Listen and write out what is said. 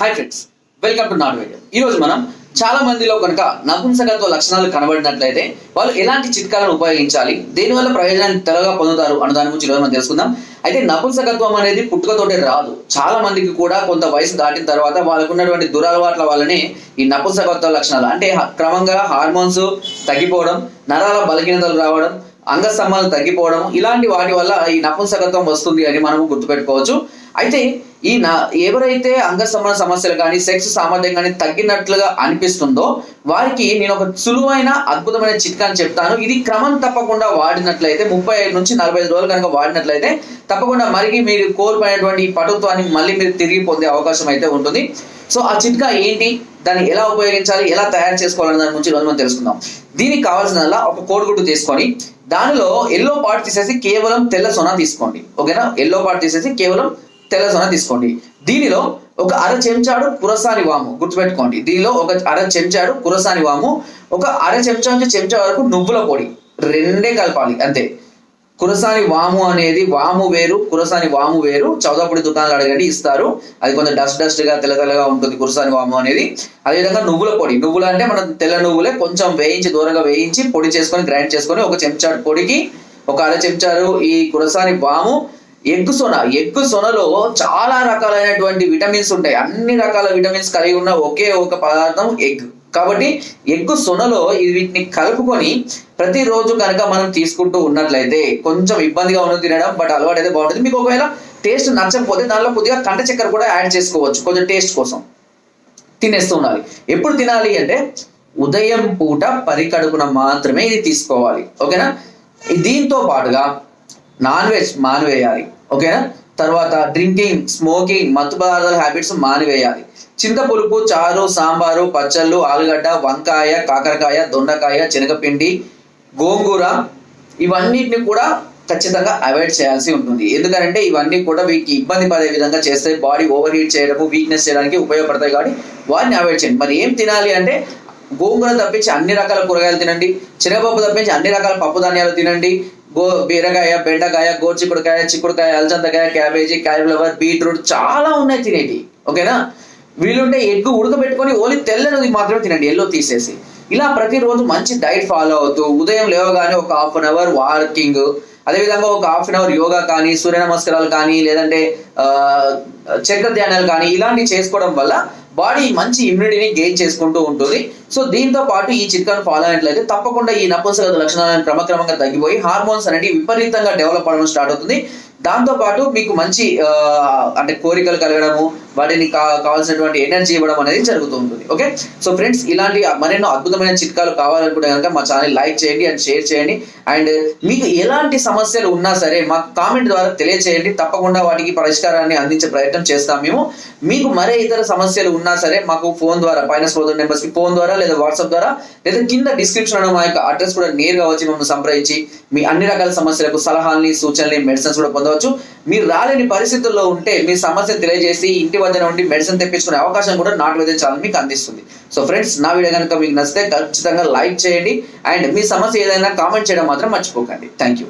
Hi friends welcome to not video ఈ రోజు మనం చాలా మందిలో కనుక నపుంసకత్వ లక్షణాలు కనబడినట్లయితే వాళ్ళు ఎలాంటి చిట్కాలను ఉపయోగించాలి దేనివల్ల ప్రయోజనాన్ని త్వరగా పొందుతారు అన్న దాని గురించి ఈరోజు మనం తెలుసుకుందాం. అయితే నపుంసకత్వం అనేది పుట్టుకతోటే రాదు. చాలా మందికి కూడా కొంత వయసు దాటిన తర్వాత వాళ్ళకు ఉన్నటువంటి దురలవాట్ల వల్లనే ఈ నపుంసకత్వ లక్షణాలు అంటే క్రమంగా హార్మోన్స్ తగ్గిపోవడం నరాల బలహీనతలు రావడం అంగస్తంభాలు తగ్గిపోవడం ఇలాంటి వాటి వల్ల ఈ నపుంసకత్వం వస్తుంది అని మనము గుర్తుపెట్టుకోవచ్చు. అయితే ఈ నా ఎవరైతే సంబంధ సమస్యలు కానీ సెక్స్ సామర్థ్యం కానీ తగ్గినట్లుగా అనిపిస్తుందో వారికి నేను ఒక సులువైన అద్భుతమైన చిట్కాని చెప్తాను. ఇది క్రమం తప్పకుండా వాడినట్లయితే ముప్పై ఐదు నుంచి నలభై ఐదు రోజులు కనుక వాడినట్లయితే తప్పకుండా మరిగి మీరు కోల్పోయినటువంటి ఈ పటుత్వాన్ని మళ్ళీ మీరు తిరిగి పొందే అవకాశం అయితే ఉంటుంది. సో ఆ చిట్కా ఏంటి? దాన్ని ఎలా ఉపయోగించాలి? ఎలా తయారు చేసుకోవాలనే దాని గురించి రోజు మనం తెలుసుకుందాం. దీనికి కావాల్సిన ఒక కోడిగుడ్డు తీసుకొని దానిలో ఎల్లో పార్ట్ తీసేసి కేవలం తెల్ల సొన తీసుకోండి. ఓకేనా? ఎల్లో పార్ట్ తీసేసి కేవలం తెల్ల సొన తీసుకోండి. దీనిలో ఒక అర చెంచాడు కురసాని వాము గుర్తుపెట్టుకోండి. దీనిలో ఒక అర చెంచాడు కురసాని వాము ఒక అర చెంచా నుంచి చెంచా వరకు నువ్వుల పొడి రెండే కలపాలి అంతే. కురసాని వాము అనేది వాము వేరు కురసాని వాము వేరు. చౌదాపుడి దుకాణాలు అడగండి ఇస్తారు. అది కొంచెం డస్ట్ డస్ట్గా తెల్ల తెల్లగా ఉంటుంది కురసాని వాము అనేది. అదేవిధంగా నువ్వుల పొడి. నువ్వులు అంటే మనం తెల్ల నువ్వులే కొంచెం వేయించి దూరంగా వేయించి పొడి చేసుకొని గ్రైండ్ చేసుకొని ఒక చెంచాడు పొడికి ఒక అర చెంచాడు ఈ కురసాని వాము ఎగ్ సొన ఎగ్ సొనలో చాలా రకాలైనటువంటి విటమిన్స్ ఉంటాయి. అన్ని రకాల విటమిన్స్ కలిగి ఉన్న ఒకే ఒక పదార్థం ఎగ్. కాబట్టి ఎగ్ సొనలో వీటిని కలుపుకొని ప్రతిరోజు కనుక మనం తీసుకుంటూ ఉన్నట్లయితే కొంచెం ఇబ్బందిగా ఉన్నది తినడం బట్ అలవాటు అయితే బాగుంటుంది. మీకు ఒకవేళ టేస్ట్ నచ్చకపోతే దానిలో కొద్దిగా కంట చక్కెర కూడా యాడ్ చేసుకోవచ్చు. కొంచెం టేస్ట్ కోసం తినేస్తూ ఉండాలి. ఎప్పుడు తినాలి అంటే ఉదయం పూట పరికడుపున మాత్రమే ఇది తీసుకోవాలి. ఓకేనా? దీంతో పాటుగా నాన్ వెజ్ మానివేయాలి. ఓకేనా? తర్వాత డ్రింకింగ్ స్మోకింగ్ మత్తు పదార్థాల హ్యాబిట్స్ మానివేయాలి. చింతపులుపు చారు సాంబారు పచ్చళ్ళు ఆలుగడ్డ వంకాయ కాకరకాయ దొండకాయ శనగపిండి గోంగూర ఇవన్నిటిని కూడా ఖచ్చితంగా అవాయిడ్ చేయాల్సి ఉంటుంది. ఎందుకంటే ఇవన్నీ కూడా వీటికి ఇబ్బంది పడే విధంగా చేస్తే బాడీ ఓవర్ హీట్ చేయడము వీక్నెస్ చేయడానికి ఉపయోగపడతాయి కాబట్టి వాటిని అవాయిడ్ చేయండి. మరి ఏం తినాలి అంటే గోంగూర తప్పించి అన్ని రకాల కూరగాయలు తినండి. శనగపప్పు తప్పించి అన్ని రకాల పప్పు ధాన్యాలు తినండి. గో బీరకాయ బెండకాయ గోర్చిక్కుడుకాయ చిక్కుడుకాయ అలచందకాయ క్యాబేజీ క్యాలీఫ్లవర్ బీట్రూట్ చాలా ఉన్నాయి తినేటి. ఓకేనా? వీలుంటే ఎగ్ ఉడకబెట్టుకొని ఓన్లీ తెల్లనిది మాత్రమే తినండి ఎల్లో తీసేసి. ఇలా ప్రతిరోజు మంచి డైట్ ఫాలో అవుతూ ఉదయం లేవగానే ఒక హాఫ్ అన్ అవర్ వాకింగ్ అదేవిధంగా ఒక హాఫ్ అన్ అవర్ యోగా కానీ సూర్య నమస్కారాలు కానీ లేదంటే చక్ర ధ్యానాలు కానీ ఇలాంటివి చేసుకోవడం వల్ల బాడీ మంచి ఇమ్యూనిటీని గెయిన్ చేసుకుంటూ ఉంటుంది. సో దీంతో పాటు ఈ చిట్కాను ఫాలో అయినట్లయితే తప్పకుండా ఈ నపుంసకత లక్షణాలను క్రమక్రమంగా తగ్గిపోయి హార్మోన్స్ అనేవి విపరీతంగా డెవలప్ అవ్వడం స్టార్ట్ అవుతుంది. దాంతో పాటు మీకు మంచి అంటే కోరికలు కలగడము వాటిని కా కావాల్సినటువంటి ఎనర్జీ ఇవ్వడం అనేది జరుగుతూ ఉంటుంది. ఓకే సో ఫ్రెండ్స్ ఇలాంటి మరెన్నో అద్భుతమైన చిట్కాలు కావాలనుకుంటే కనుక మా ఛానల్ లైక్ చేయండి అండ్ షేర్ చేయండి. అండ్ మీకు ఎలాంటి సమస్యలు ఉన్నా సరే మాకు కామెంట్ ద్వారా తెలియచేయండి. తప్పకుండా వాటికి పరిష్కారాన్ని అందించే ప్రయత్నం చేస్తాం మేము. మీకు మరే ఇతర సమస్యలు ఉన్నా సరే మాకు ఫోన్ ద్వారా పైన సోదరు నెంబర్స్కి ఫోన్ ద్వారా లేదా వాట్సాప్ ద్వారా లేదా కింద డిస్క్రిప్షన్లో మా యొక్క అడ్రస్ కూడా నేరుగా వచ్చి మమ్మల్ని సంప్రదించి మీ అన్ని రకాల సమస్యలకు సలహాలని సూచనలు మెడిసిన్స్ కూడా పొందవచ్చు. మీరు రాలేని పరిస్థితుల్లో ఉంటే మీ సమస్యను తెలియజేసి ఇంటి వద్ద ఉండి మెడిసిన్ తెప్పించుకునే అవకాశం కూడా నాటు వైద్య ఛానల్ మీకు అందిస్తుంది. సో ఫ్రెండ్స్ నా వీడియో కనుక మీకు నచ్చితే ఖచ్చితంగా లైక్ చేయండి. అండ్ మీ సమస్య ఏదైనా కామెంట్ చేయడం మాత్రం మర్చిపోకండి. Thank you